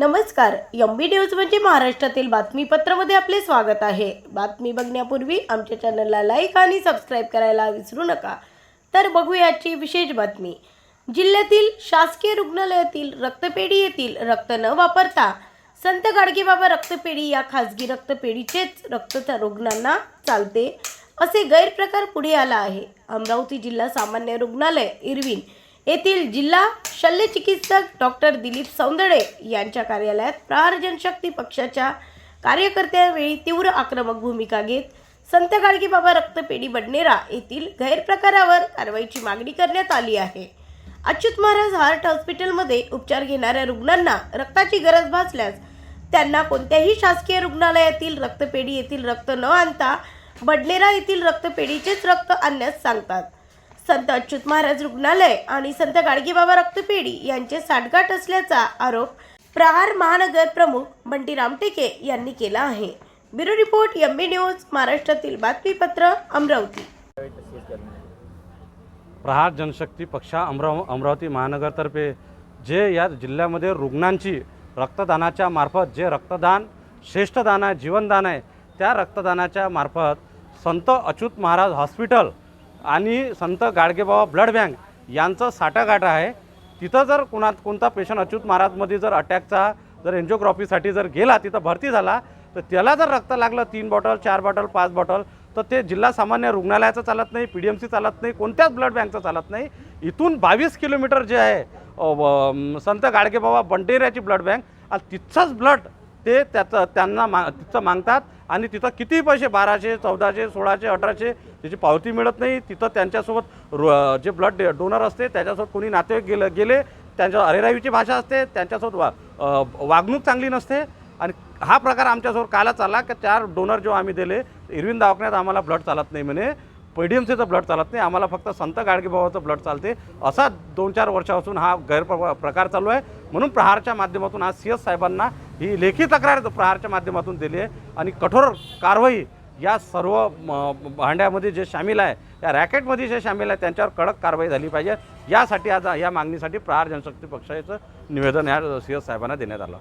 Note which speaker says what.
Speaker 1: नमस्कार M B news म्हणजे महाराष्ट्रातील बातमीपत्रामध्ये आपले स्वागत आहे. बातमी बघण्यापूर्वी आमच्या चॅनलला लाईक आणि सबस्क्राईब करायला विसरू नका. तर बघूयाची विशेष बातमी. जिल्ह्यातील शासकीय रुग्णालयातील रक्तपेढी येथील रक्त न वापरता संत गाडगेबाबा रक्तपेढी या खासगी रक्तपेढीचेच रक्त रुग्णांना चालते असे गैरप्रकार पुढे आला आहे. अमरावती जिल्हा सामान्य रुग्णालय इरविन येथील जिल्हा शल्यचिकित्सक डॉक्टर दिलीप सौंदडे यांच्या कार्यालयात प्रहार जनशक्ती पक्षाच्या कार्यकर्त्यावेळी तीव्र आक्रमक भूमिका घेत संत गाडगेबाबा रक्तपेढी बडनेरा येथील गैरप्रकारावर कारवाईची मागणी करण्यात आली आहे. अच्युत महाराज हार्ट हॉस्पिटलमध्ये उपचार घेणाऱ्या रुग्णांना रक्ताची गरज भासल्यास त्यांना कोणत्याही शासकीय रुग्णालयातील रक्तपेढी येथील रक्त न आणता बडनेरा येथील रक्तपेढीचेच रक्त आणण्यास सांगतात. संत अच्युत महाराज रुग्णालय आणि संत गाडगेबाबा रक्तपेढी यांचे साठगाठ असल्याचा आरोप प्रहार महानगर प्रमुख बंटी रामटेके यांनी केला आहे. Bureau report M B news महाराष्ट्रातील बातमीपत्र अमरावती.
Speaker 2: प्रहार जनशक्ती पक्षा अमराव अमरावती महानगरतर्फे जे या जिल्ह्यामध्ये रुग्णांची रक्तदानाच्या मार्फत जे रक्तदान श्रेष्ठदान आहे जीवनदान आहे त्या रक्तदानाच्या मार्फत संत अच्युत महाराज हॉस्पिटल आणि संत गाडगेबाबा ब्लड बँक यांचं साठागाठा आहे. तिथं जर कोणा कोणता पेशंट अच्युत महाराजमध्ये जर अटॅकचा जर एन्जिओग्राफीसाठी जर गेला तिथं भरती झाला तर त्याला जर रक्त लागलं तीन बॉटल चार बॉटल पाच बॉटल तर ते जिल्हा सामान्य रुग्णालयाचं चालत नाही पी डी एम सी चालत नाही कोणत्याच ब्लड बँकचं चालत नाही. इथून बावीस किलोमीटर जे आहे व, संत गाडगेबाबा बंटेऱ्याची ब्लड बँक आणि तिथचंच ब्लड ते त्याचं त्यांना मा तिथं मागतात आणि तिथं किती पैसे बाराशे चौदाशे सोळाशे अठराशे त्याची पावती मिळत नाही. तिथं त्यांच्यासोबत रो जे ब्लड डोनर असते त्याच्यासोबत कोणी नातेवाईक गेलं गेले त्यांच्या अरेरावीची भाषा असते त्यांच्यासोबत वा वागणूक चांगली नसते. आणि हा प्रकार आमच्यासमोर काला चालला की चार डोनर जेव्हा आम्ही दिले इरविन दवाखान्यात आम्हाला ब्लड चालत नाही म्हणे. पी ब्लड चालत नाही. आम्हाला फक्त संत गाडगेबाबाचं ब्लड चालते. असा दोन चार वर्षापासून हा गैरप्र प्रकार चालू आहे. म्हणून प्रहारच्या माध्यमातून आज सी एस साहेबांना ही लेखी तक्रार प्रहारच्या माध्यमातून दिली आहे. आणि कठोर कारवाई या सर्व म, भांड्यामध्ये जे सामील आहे या रॅकेटमध्ये जे सामील आहे त्यांच्यावर कडक कारवाई झाली पाहिजे. यासाठी आज या मागणीसाठी प्रहार जनशक्ती पक्षाचं निवेदन या सी एस साहेबांना देण्यात आलं.